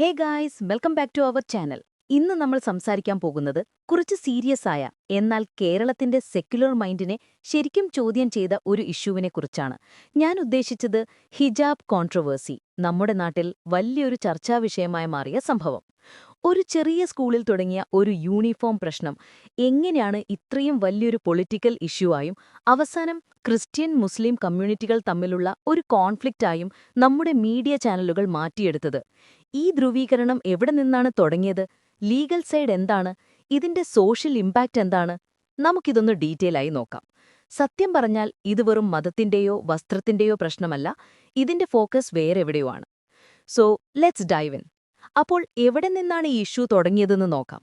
Hey guys welcome back to our channel. ഇന്ന് നമ്മൾ സംസാരിക്കാൻ പോകുന്നത് കുറച്ച് സീരിയസ് ആയ എന്നാൽ കേരളത്തിന്റെ സെക്യുലർ മൈൻഡിനെ ശരിക്കും ചോദ്യം ചെയ്ത ഒരു ഇഷ്യൂവിനെ കുറിച്ചാണ്. ഞാൻ ഉദ്ദേശിച്ചത് ഹിജാബ് കോൺട്രവേഴ്സി നമ്മുടെ നാട്ടിൽ വലിയൊരു ചർച്ചാ വിഷയമായി മാറിയ സംഭവം. ഒരു ചെറിയ സ്കൂളിൽ തുടങ്ങിയ ഒരു യൂണിഫോം പ്രശ്നം. എങ്ങനെയാണ് ഇത്രയും വലിയൊരു പൊളിറ്റിക്കൽ ഇഷ്യൂ ആയും അവസാനം ക്രിസ്ത്യൻ മുസ്ലിം കമ്മ്യൂണിറ്റികൾ തമ്മിലുള്ള ഒരു കോൺഫ്ലിക്റ്റായും നമ്മുടെ മീഡിയ ചാനലുകൾ മാറ്റിയെടുത്തത്? ഈ ധ്രുവീകരണം എവിടെ നിന്നാണ് തുടങ്ങിയത്? ലീഗൽ സൈഡ് എന്താണ്? ഇതിന്റെ സോഷ്യൽ ഇമ്പാക്റ്റ് എന്താണ്? നമുക്കിതൊന്ന് ഡീറ്റെയിൽ ആയി നോക്കാം. സത്യം പറഞ്ഞാൽ ഇത് വെറും മതത്തിന്റെയോ വസ്ത്രത്തിന്റെയോ പ്രശ്നമല്ല ഇതിന്റെ ഫോക്കസ് വേറെവിടെയോ ആണ്. So let's dive in. അപ്പോൾ എവിടെ നിന്നാണ് ഈ ഇഷ്യൂ തുടങ്ങിയതെന്ന് നോക്കാം.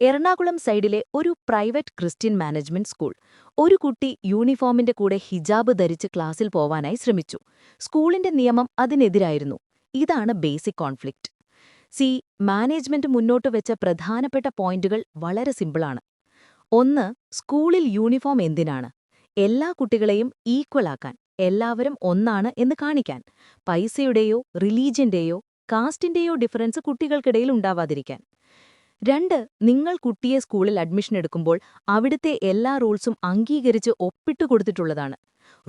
എറണാകുളം സൈഡിലെ ഒരു പ്രൈവറ്റ് ക്രിസ്ത്യൻ മാനേജ്മെന്റ് സ്കൂൾ ഒരു കുട്ടി യൂണിഫോമിന്റെ കൂടെ ഹിജാബ് ധരിച്ച് ക്ലാസ്സിൽ പോവാനായി ശ്രമിച്ചു. സ്കൂളിന്റെ നിയമം അതിനെതിരായിരുന്നു. ഇതാണ് ബേസിക് കോൺഫ്ലിക്റ്റ്. സി മാനേജ്മെന്റ് മുന്നോട്ട് വെച്ച പ്രധാനപ്പെട്ട പോയിന്റുകൾ വളരെ സിമ്പിളാണ്. ഒന്ന് സ്കൂളിൽ യൂണിഫോം എന്തിനാണ്? എല്ലാ കുട്ടികളെയും ഈക്വലാക്കാൻ എല്ലാവരും ഒന്നാണ് എന്ന് കാണിക്കാൻ. പൈസയുടെയോ റിലീജിയന്റെയോ കാസ്റ്റിന്റെയോ ഡിഫറൻസ് കുട്ടികൾക്കിടയിൽ ഉണ്ടാവാതിരിക്കാൻ. രണ്ട് നിങ്ങൾ കുട്ടിയെ സ്കൂളിൽ അഡ്മിഷൻ എടുക്കുമ്പോൾ അവിടുത്തെ എല്ലാ റൂൾസും അംഗീകരിച്ച് ഒപ്പിട്ട് കൊടുത്തിട്ടുള്ളതാണ്.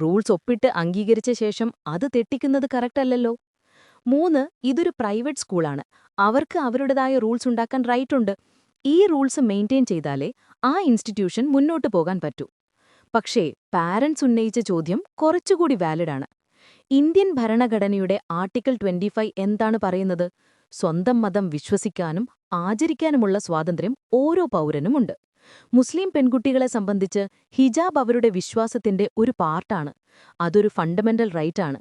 റൂൾസ് ഒപ്പിട്ട് അംഗീകരിച്ച ശേഷം അത് തെറ്റിക്കുന്നത് കറക്റ്റല്ലല്ലോ മൂന്ന് ഇതൊരു പ്രൈവറ്റ് സ്കൂളാണ്. അവർക്ക് അവരുടേതായ റൂൾസ് ഉണ്ടാക്കാൻ റൈറ്റ് ഉണ്ട്. ഈ റൂൾസ് മെയിന്റെയിൻ ചെയ്താലേ ആ ഇൻസ്റ്റിറ്റ്യൂഷൻ മുന്നോട്ട് പോകാൻ പറ്റൂ. പക്ഷേ പാരൻസ് ഉന്നയിച്ച ചോദ്യം കുറച്ചുകൂടി വാലിഡാണ്. ഇന്ത്യൻ ഭരണഘടനയുടെ ആർട്ടിക്കിൾ ട്വന്റി ഫൈവ് എന്താണ് പറയുന്നത്? സ്വന്തം മതം വിശ്വസിക്കാനും ആചരിക്കാനുമുള്ള സ്വാതന്ത്ര്യം ഓരോ പൗരനുമുണ്ട്. മുസ്ലിം പെൺകുട്ടികളെ സംബന്ധിച്ച് ഹിജാബ് അവരുടെ വിശ്വാസത്തിന്റെ ഒരു പാർട്ടാണ്. അതൊരു ഫണ്ടമെന്റൽ റൈറ്റാണ്.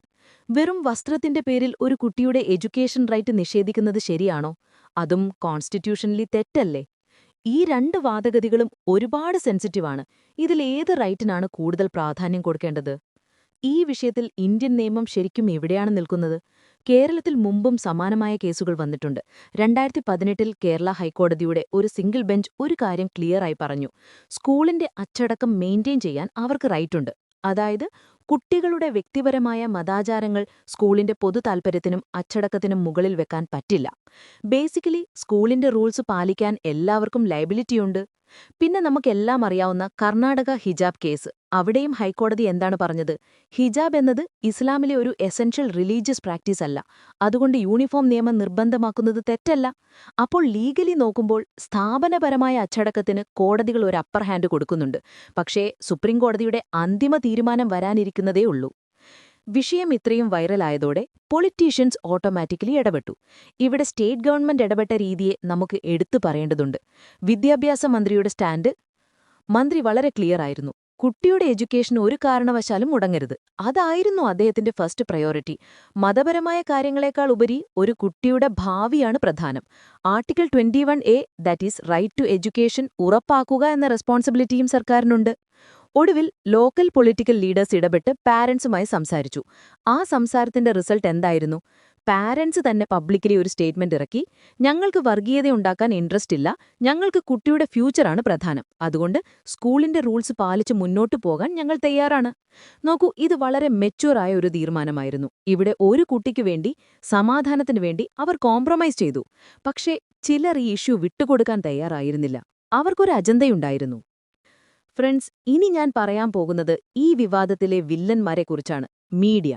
വെറും വസ്ത്രത്തിന്റെ പേരിൽ ഒരു കുട്ടിയുടെ എഡ്യൂക്കേഷൻ റൈറ്റ് നിഷേധിക്കുന്നത് ശരിയാണോ? അതും കോൺസ്റ്റിറ്റ്യൂഷനലി തെറ്റല്ലേ? ഈ രണ്ട് വാദഗതികളും ഒരുപാട് സെൻസിറ്റീവാണ് ഇതിലേത് റൈറ്റിനാണ് കൂടുതൽ പ്രാധാന്യം കൊടുക്കേണ്ടത്? ഈ വിഷയത്തിൽ ഇന്ത്യൻ നിയമം ശരിക്കും എവിടെയാണ് നിൽക്കുന്നത്? കേരളത്തിൽ മുമ്പും സമാനമായ കേസുകൾ വന്നിട്ടുണ്ട്. രണ്ടായിരത്തി പതിനെട്ടിൽ കേരള ഹൈക്കോടതിയുടെ ഒരു സിംഗിൾ ബെഞ്ച് ഒരു കാര്യം ക്ലിയറായി പറഞ്ഞു. സ്കൂളിന്റെ അച്ചടക്കം മെയിന്റെയിൻ ചെയ്യാൻ അവർക്ക് റൈറ്റുണ്ട്. അതായത് കുട്ടികളുടെ വ്യക്തിപരമായ മതാചാരങ്ങൾ സ്കൂളിന്റെ പൊതു താൽപര്യത്തിനും അച്ചടക്കത്തിനും മുകളിൽ വെക്കാൻ പറ്റില്ല. ബേസിക്കലി സ്കൂളിന്റെ റൂൾസ് പാലിക്കാൻ എല്ലാവർക്കും ലയബിലിറ്റിയുണ്ട്. പിന്നെ നമുക്കെല്ലാം അറിയാവുന്ന കർണാടക ഹിജാബ് കേസ്. അവിടെയും ഹൈക്കോടതി എന്താണ് പറഞ്ഞത്? ഹിജാബ് എന്നത് ഇസ്ലാമിലെ ഒരു എസൻഷ്യൽ റിലീജിയസ് പ്രാക്ടീസ് അല്ല. അതുകൊണ്ട് യൂണിഫോം നിയമം നിർബന്ധമാക്കുന്നത് തെറ്റല്ല. അപ്പോൾ ലീഗലി നോക്കുമ്പോൾ സ്ഥാപനപരമായ അച്ചടക്കത്തിന് കോടതികൾ ഒരു അപ്പർ ഹാൻഡ് കൊടുക്കുന്നുണ്ട്. പക്ഷേ സുപ്രീംകോടതിയുടെ അന്തിമ തീരുമാനം വരാനിരിക്കുന്നതേ ഉള്ളൂ. വിഷയം ഇത്രയും വൈറലായതോടെ പൊളിറ്റീഷ്യൻസ് ഓട്ടോമാറ്റിക്കലി ഇടപെട്ടു. ഇവിടെ സ്റ്റേറ്റ് ഗവൺമെന്റ് ഇടപെട്ട രീതിയെ നമുക്ക് എടുത്തു പറയേണ്ടതുണ്ട്. വിദ്യാഭ്യാസ മന്ത്രിയുടെ സ്റ്റാൻഡ് മന്ത്രി വളരെ ക്ലിയർ ആയിരുന്നു. കുട്ടിയുടെ എഡ്യൂക്കേഷൻ ഒരു കാരണവശാലും മുടങ്ങരുത്. അതായിരുന്നു അദ്ദേഹത്തിന്റെ ഫസ്റ്റ് പ്രയോറിറ്റി മതപരമായ കാര്യങ്ങളെക്കാൾ ഉപരി ഒരു കുട്ടിയുടെ ഭാവിയാണ് പ്രധാനം. Article twenty one A that is right to education ഉറപ്പാക്കുക എന്ന റെസ്പോൺസിബിലിറ്റിയും സർക്കാരിനുണ്ട്. ഒടുവിൽ ലോക്കൽ പൊളിറ്റിക്കൽ ലീഡേഴ്സ് ഇടപെട്ട് പാരൻസുമായി സംസാരിച്ചു. ആ സംസാരത്തിന്റെ റിസൾട്ട് എന്തായിരുന്നു? പാരൻസ് തന്നെ പബ്ലിക്കലി ഒരു സ്റ്റേറ്റ്മെന്റ് ഇറക്കി. ഞങ്ങൾക്ക് വർഗീയതയുണ്ടാക്കാൻ ഇൻട്രസ്റ്റ് ഇല്ല. ഞങ്ങൾക്ക് കുട്ടിയുടെ ഫ്യൂച്ചറാണ് പ്രധാനം. അതുകൊണ്ട് സ്കൂളിന്റെ റൂൾസ് പാലിച്ച് മുന്നോട്ടു പോകാൻ ഞങ്ങൾ തയ്യാറാണ്. നോക്കൂ ഇത് വളരെ മെച്യൂറായ ഒരു തീരുമാനമായിരുന്നു. ഇവിടെ ഒരു കുട്ടിക്കു വേണ്ടി സമാധാനത്തിനു വേണ്ടി അവർ കോംപ്രമൈസ് ചെയ്തു. പക്ഷേ ചിലർ ഈ ഇഷ്യൂ വിട്ടുകൊടുക്കാൻ തയ്യാറായിരുന്നില്ല. അവർക്കൊരു അജണ്ടയുണ്ടായിരുന്നു. ഫ്രണ്ട്സ് ഇനി ഞാൻ പറയാൻ പോകുന്നത് ഈ വിവാദത്തിലെ വില്ലന്മാരെക്കുറിച്ചാണ് മീഡിയ.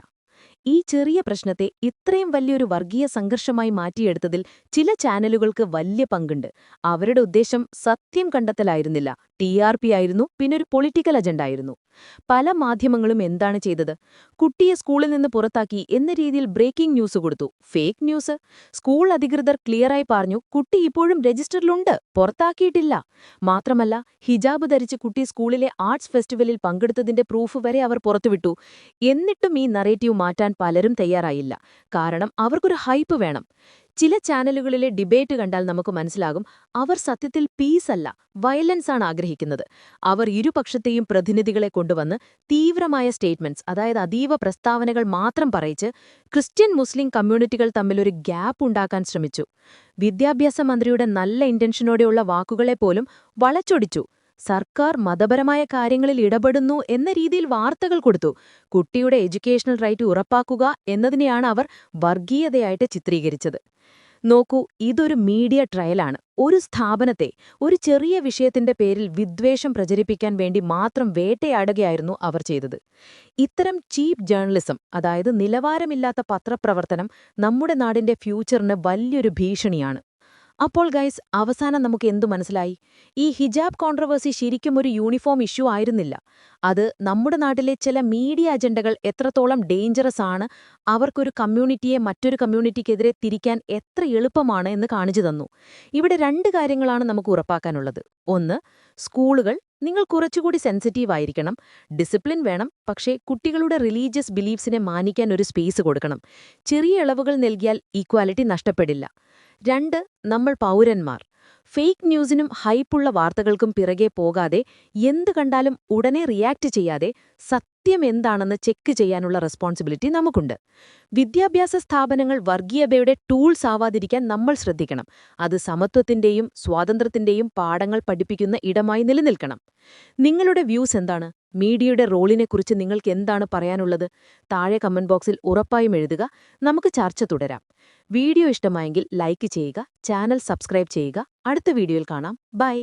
ഈ ചെറിയ പ്രശ്നത്തെ ഇത്രയും വലിയൊരു വർഗീയ സംഘർഷമായി മാറ്റിയെടുത്തതിൽ ചില ചാനലുകൾക്ക് വലിയ പങ്കുണ്ട്. അവരുടെ ഉദ്ദേശം സത്യം കണ്ടെത്തലായിരുന്നില്ല. ടി ആർ പി ആയിരുന്നു പിന്നൊരു പൊളിറ്റിക്കൽ അജണ്ട ആയിരുന്നു. പല മാധ്യമങ്ങളും എന്താണ് ചെയ്തത്? കുട്ടിയെ സ്കൂളിൽ നിന്ന് പുറത്താക്കി എന്ന രീതിയിൽ ബ്രേക്കിംഗ് ന്യൂസ് കൊടുത്തു. Fake news? സ്കൂൾ അധികൃതർ ക്ലിയറായി പറഞ്ഞു കുട്ടി ഇപ്പോഴും രജിസ്റ്ററിലുണ്ട് പുറത്താക്കിയിട്ടില്ല. മാത്രമല്ല ഹിജാബ് ധരിച്ച് കുട്ടി സ്കൂളിലെ ആർട്സ് ഫെസ്റ്റിവലിൽ പങ്കെടുത്തതിന്റെ പ്രൂഫ് വരെ അവർ പുറത്തുവിട്ടു. എന്നിട്ടും ഈ നറേറ്റീവ് മാറ്റാൻ പലരും തയ്യാറായില്ല. കാരണം അവർക്കൊരു ഹൈപ്പ് വേണം. ചില ചാനലുകളിലെ ഡിബേറ്റ് കണ്ടാൽ നമുക്ക് മനസ്സിലാകും അവർ സത്യത്തിൽ പീസല്ല ആണ് ആഗ്രഹിക്കുന്നത്. അവർ ഇരുപക്ഷത്തെയും പ്രതിനിധികളെ കൊണ്ടുവന്ന് തീവ്രമായ സ്റ്റേറ്റ്മെന്റ്സ് അതായത് അതീവ പ്രസ്താവനകൾ മാത്രം പറയിച്ച് ക്രിസ്ത്യൻ മുസ്ലിം കമ്മ്യൂണിറ്റികൾ തമ്മിലൊരു ഗ്യാപ്പ് ഉണ്ടാക്കാൻ ശ്രമിച്ചു. വിദ്യാഭ്യാസ മന്ത്രിയുടെ നല്ല ഇന്റൻഷനോടെയുള്ള വാക്കുകളെ പോലും വളച്ചൊടിച്ചു. സർക്കാർ മതപരമായ കാര്യങ്ങളിൽ ഇടപെടുന്നു എന്ന രീതിയിൽ വാർത്തകൾ കൊടുത്തു. കുട്ടിയുടെ എഡ്യൂക്കേഷണൽ റൈറ്റ് ഉറപ്പാക്കുക എന്നതിനെയാണ് അവർ വർഗീയതയായിട്ട് ചിത്രീകരിച്ചത്. നോക്കൂ ഇതൊരു മീഡിയ ട്രയലാണ്. ഒരു സ്ഥാപനത്തെ ഒരു ചെറിയ വിഷയത്തിന്റെ പേരിൽ വിദ്വേഷം പ്രചരിപ്പിക്കാൻ വേണ്ടി മാത്രം വേട്ടയാടുകയായിരുന്നു അവർ ചെയ്തത്. ഇത്തരം ചീപ്പ് ജേർണലിസം അതായത് നിലവാരമില്ലാത്ത പത്രപ്രവർത്തനം നമ്മുടെ നാടിന്റെ ഫ്യൂച്ചറിന് വലിയൊരു ഭീഷണിയാണ്. അപ്പോൾ ഗൈസ് അവസാനം നമുക്ക് എന്തു മനസ്സിലായി? ഈ ഹിജാബ് കോൺട്രവേഴ്സി ശരിക്കും ഒരു യൂണിഫോം ഇഷ്യൂ ആയിരുന്നില്ല. അത് നമ്മുടെ നാട്ടിലെ ചില മീഡിയ അജണ്ടകൾ എത്രത്തോളം ഡേഞ്ചറസ് ആണ് അവർക്കൊരു കമ്മ്യൂണിറ്റിയെ മറ്റൊരു കമ്മ്യൂണിറ്റിക്കെതിരെ തിരിക്കാൻ എത്ര എളുപ്പമാണ് എന്ന് കാണിച്ചു തന്നു. ഇവിടെ രണ്ട് കാര്യങ്ങളാണ് നമുക്ക് ഉറപ്പാക്കാനുള്ളത്. ഒന്ന് സ്കൂളുകൾ നിങ്ങൾ കുറച്ചുകൂടി സെൻസിറ്റീവ് ആയിരിക്കണം. ഡിസിപ്ലിൻ വേണം പക്ഷേ കുട്ടികളുടെ റിലീജിയസ് ബിലീഫ്സിനെ മാനിക്കാൻ ഒരു സ്പേസ് കൊടുക്കണം. ചെറിയ ഇളവുകൾ നൽകിയാൽ ഈക്വാലിറ്റി നഷ്ടപ്പെടില്ല. രണ്ട് നമ്മൾ പൗരന്മാർ. ഫേക്ക് ന്യൂസിനും ഹൈപ്പുള്ള വാർത്തകൾക്കും പിറകെ പോകാതെ എന്ത് കണ്ടാലും ഉടനെ റിയാക്ട് ചെയ്യാതെ സത്യം എന്താണെന്ന് ചെക്ക് ചെയ്യാനുള്ള റെസ്പോൺസിബിലിറ്റി നമുക്കുണ്ട്. വിദ്യാഭ്യാസ സ്ഥാപനങ്ങൾ വർഗീയതയുടെ ടൂൾസ് ആവാതിരിക്കാൻ നമ്മൾ ശ്രദ്ധിക്കണം. അത് സമത്വത്തിന്റെയും സ്വാതന്ത്ര്യത്തിന്റെയും പാഠങ്ങൾ പഠിപ്പിക്കുന്ന ഇടമായി നിലനിൽക്കണം. നിങ്ങളുടെ വ്യൂസ് എന്താണ്? മീഡിയയുടെ റോളിനെക്കുറിച്ച് നിങ്ങൾക്ക് എന്താണ് പറയാനുള്ളത്? താഴെ കമന്റ് ബോക്സിൽ ഉറപ്പായും എഴുതുക. നമുക്ക് ചർച്ച തുടരാം. വീഡിയോ ഇഷ്ടമായെങ്കിൽ ലൈക്ക് ചെയ്യുക ചാനൽ സബ്സ്ക്രൈബ് ചെയ്യുക. അടുത്ത വീഡിയോയിൽ കാണാം. ബൈ.